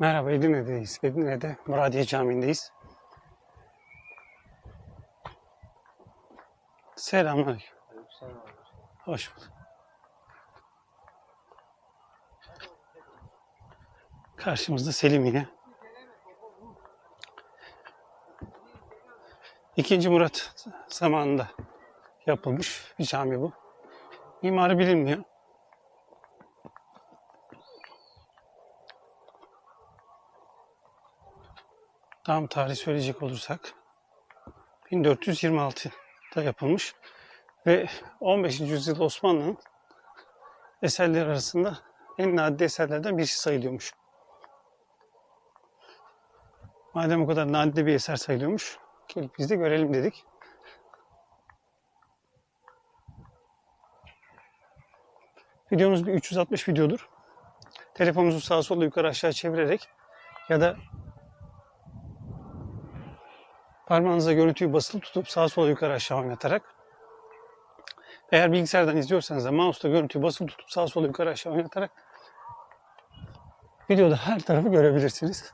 Merhaba Edirne'deyiz. Edirne'de Muradiye Camii'ndeyiz. Selamünaleyküm. Hoş bulduk. Karşımızda Selim yine. İkinci Murat zamanında yapılmış bir cami bu. Mimarı bilinmiyor. Tam tarih söyleyecek olursak 1426'da yapılmış ve 15. yüzyılda Osmanlı'nın eserleri arasında en nadide eserlerden birisi sayılıyormuş. Madem o kadar nadide bir eser sayılıyormuş, gelip biz de görelim dedik. Videomuz bir 360 videodur. Telefonunuzu sağa sola yukarı aşağı çevirerek ya da parmağınıza görüntüyü basılı tutup sağa sola yukarı aşağı oynatarak eğer bilgisayardan izliyorsanız da mouse'da görüntüyü basılı tutup sağa sola yukarı aşağı oynatarak videoda her tarafı görebilirsiniz.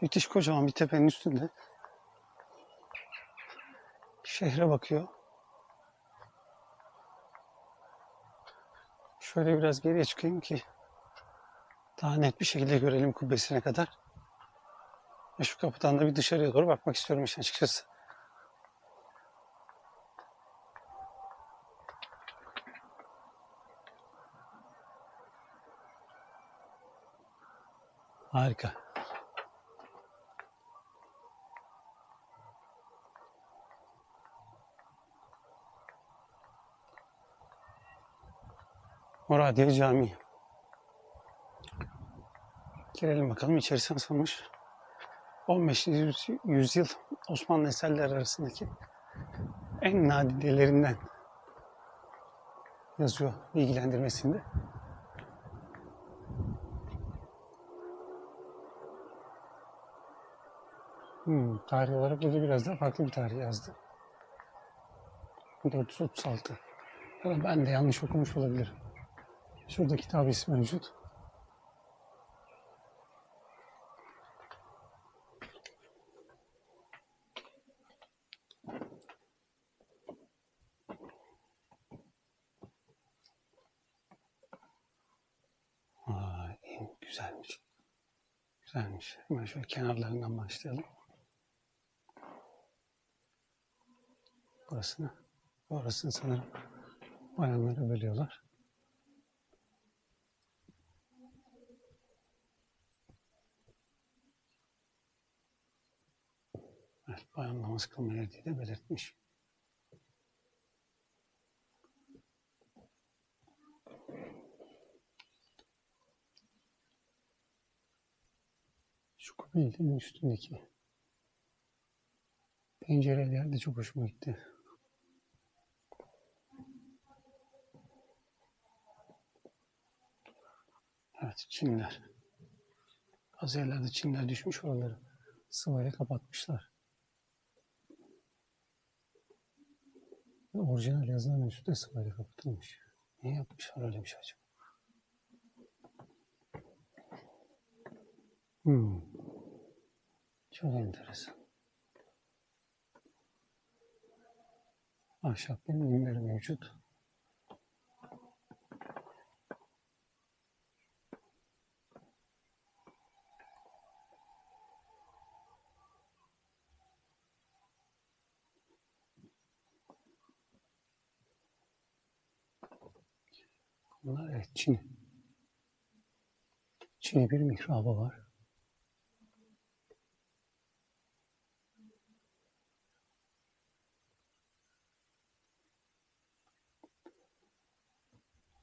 Müthiş kocaman bir tepenin üstünde şehre bakıyor. Şöyle biraz geriye çıkayım ki daha net bir şekilde görelim kubbesine kadar. Ve şu kapıdan da bir dışarıya doğru bakmak istiyorum işin açıkçası. Harika. Muradiye Camii. Girelim bakalım içerisi nasılmış. 15. yüz- yüzyıl Osmanlı eserleri arasındaki en nadidelerinden yazıyor bilgilendirmesinde. Hmm, tarih olarak burada biraz daha farklı bir tarih yazdı. 436. Ya ben de yanlış okumuş olabilirim. Şurada kitap ismi mevcut. İyi, güzelmiş. Güzelmiş. Hemen şöyle kenarlarından başlayalım. Burasını, orasını sanırım bayanlara bölüyorlar. Evet, bayan namaz kılma yeri diye de belirtmiş. Şu kubbenin üstündeki pencereler de çok hoşuma gitti. Evet, çimler. Bazı yerlerde çimler düşmüş oraları sıvayla kapatmışlar. Orijinal yazıların üstü de sıvayla kapatılmış. Niye yapmışlar öyle bir şey acaba? Hmm. Çok enteresan. Ahşap benimleri mevcut. Bunlar evet Çin. Çin'e bir mihrabı var.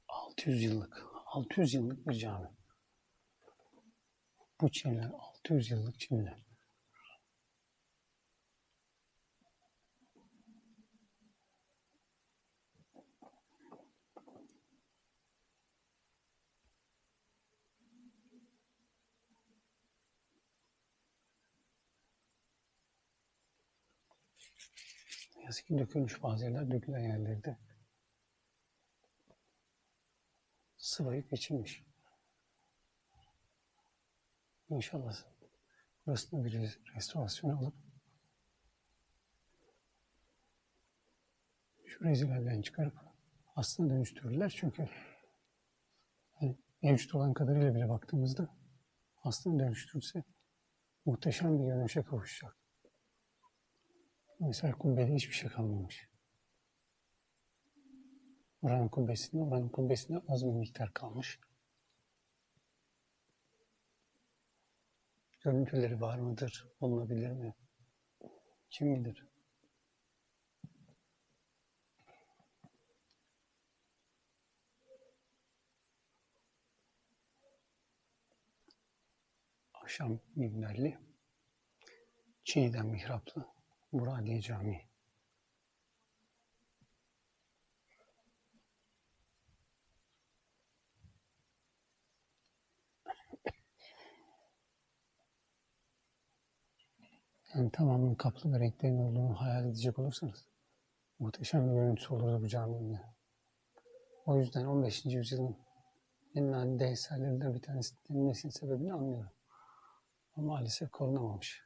...600 yıllık, 600 yıllık bir cami. Bu Çinler 600 yıllık Çinler. Yazık ki dökülmüş bazı yerler, dökülen yerlerde sıvayıp geçilmiş. İnşallah burasında bir restorasyon alıp şu rezilerden çıkarıp aslında dönüştürürler çünkü hani mevcut olan kadarıyla bile baktığımızda aslında dönüştürse muhteşem bir görünüşe kavuşacak. Mesela kubbede hiçbir şey kalmamış. Oranın kubbesinde, oranın kubbesinde az bir miktar kalmış. Görüntüleri var mıdır, olabilir mi? Kim bilir? Akşam minberli, Çiğdem mihraplı, Buradiye Camii. Yani tamamen kaplı ve renklerin olduğunu hayal edecek olursanız muhteşem bir görüntüsü olurdu bu caminin. O yüzden 15. yüzyılın en nadide eserlerinden bir tanesi denilmesinin sebebini anlıyorum. Ama maalesef korunamamış.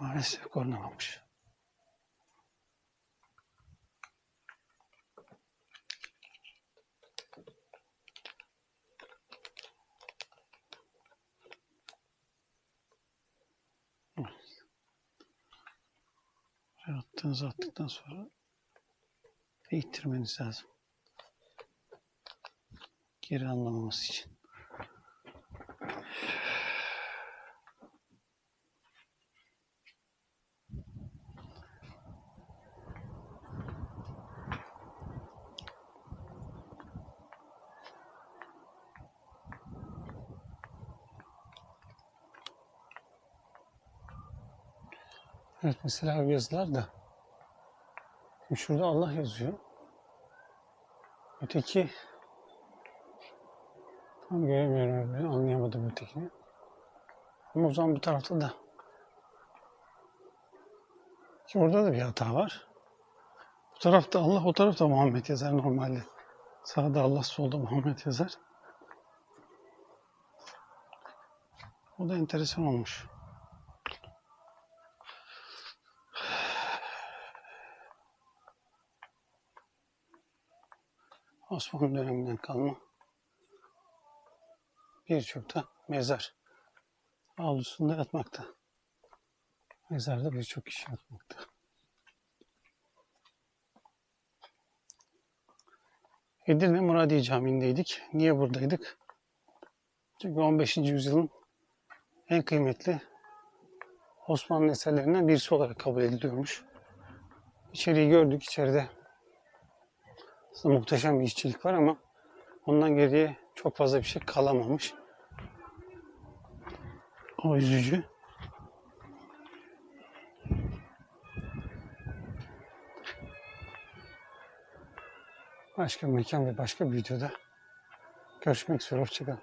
Maalesef korunamamış. Attığınızı attıktan sonra ittirmeniz lazım. Geri anlamaması için. Evet mesela bu yazılar da Şimdi şurada Allah yazıyor. Öteki tam göremiyorum öyle anlayamadım ötekini. Ama o zaman bu tarafta da ki orada da bir hata var. Bu tarafta Allah, o tarafta Muhammed yazar normalde. Sağda Allah, solda Muhammed yazar. O da enteresan olmuş. Osmanlı döneminden kalma birçok da mezar avlusunda yatmakta. Mezarda birçok kişi yatmakta. Edirne Muradiye Camii'ndeydik. Niye buradaydık? Çünkü 15. yüzyılın en kıymetli Osmanlı eserlerinden birisi olarak kabul ediliyormuş. İçeriği gördük. İçeride aslında muhteşem bir işçilik var ama ondan geriye çok fazla bir şey kalamamış. O üzücü. Başka bir mekan ve başka bir videoda görüşmek üzere. Hoşçakalın.